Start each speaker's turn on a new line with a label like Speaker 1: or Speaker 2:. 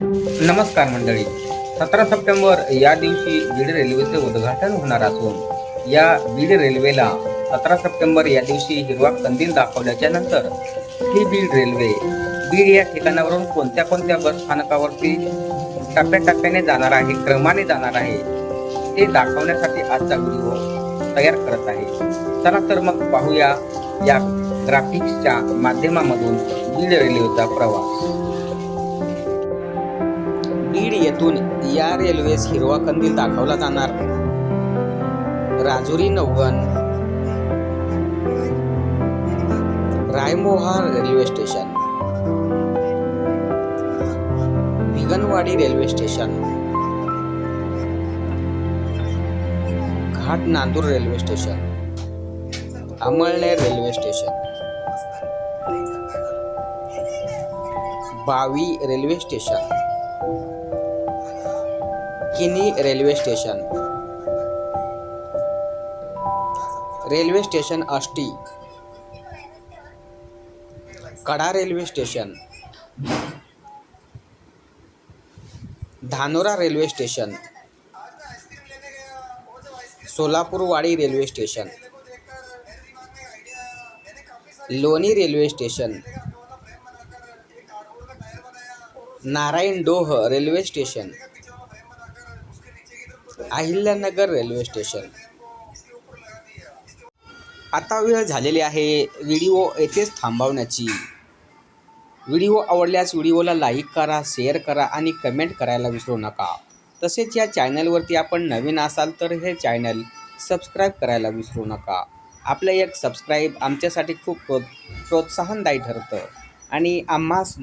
Speaker 1: नमस्कार मंडळी. सतरा सप्टेंबर या दिवशी बीड रेल्वेचे उद्घाटन होणार असून या बीड रेल्वेला सतरा सप्टेंबर या दिवशी हिरवा कंदील दाखवल्याच्या नंतर ही बीड रेल्वे बीड या ठिकाणावरून कोणत्या कोणत्या बस स्थानकावरती टप्प्याटप्प्याने जाणार आहे क्रमाने जाणार आहे ते दाखवण्यासाठी आजचा व्हिडिओ तयार करत आहे. चला तर मग पाहूया या ग्राफिक्सच्या माध्यमामधून बीड रेल्वेचा प्रवास. येथून या रेल्वेस हिरवा कंदील दाखवला जाणार. Rajuri Naugan. Raimoha railway station. Vighanwadi railway station. Ghat Nandur railway station. Amalner railway station. Bavi railway station. Kini railway station railway station Ashti Kada railway station Dhanora railway station Solapurwadi railway station Loni railway station Narayan Doh railway station Ahilyanagar railway station. आता वेळ झालेली आहे video येथेच थांबवण्याची. Video आवडल्यास व्हिडिओला like करा share करा आणि कमेंट करायला विसरू नका. तसेच या चॅनलवरती आपण नवीन असाल तर हे चॅनल सबस्क्राईब करायला विसरू नका. आपलं एक सबस्क्राईब आमच्यासाठी खूप प्रो प्रोत्साहनदायी ठरतं. आणि आम्हास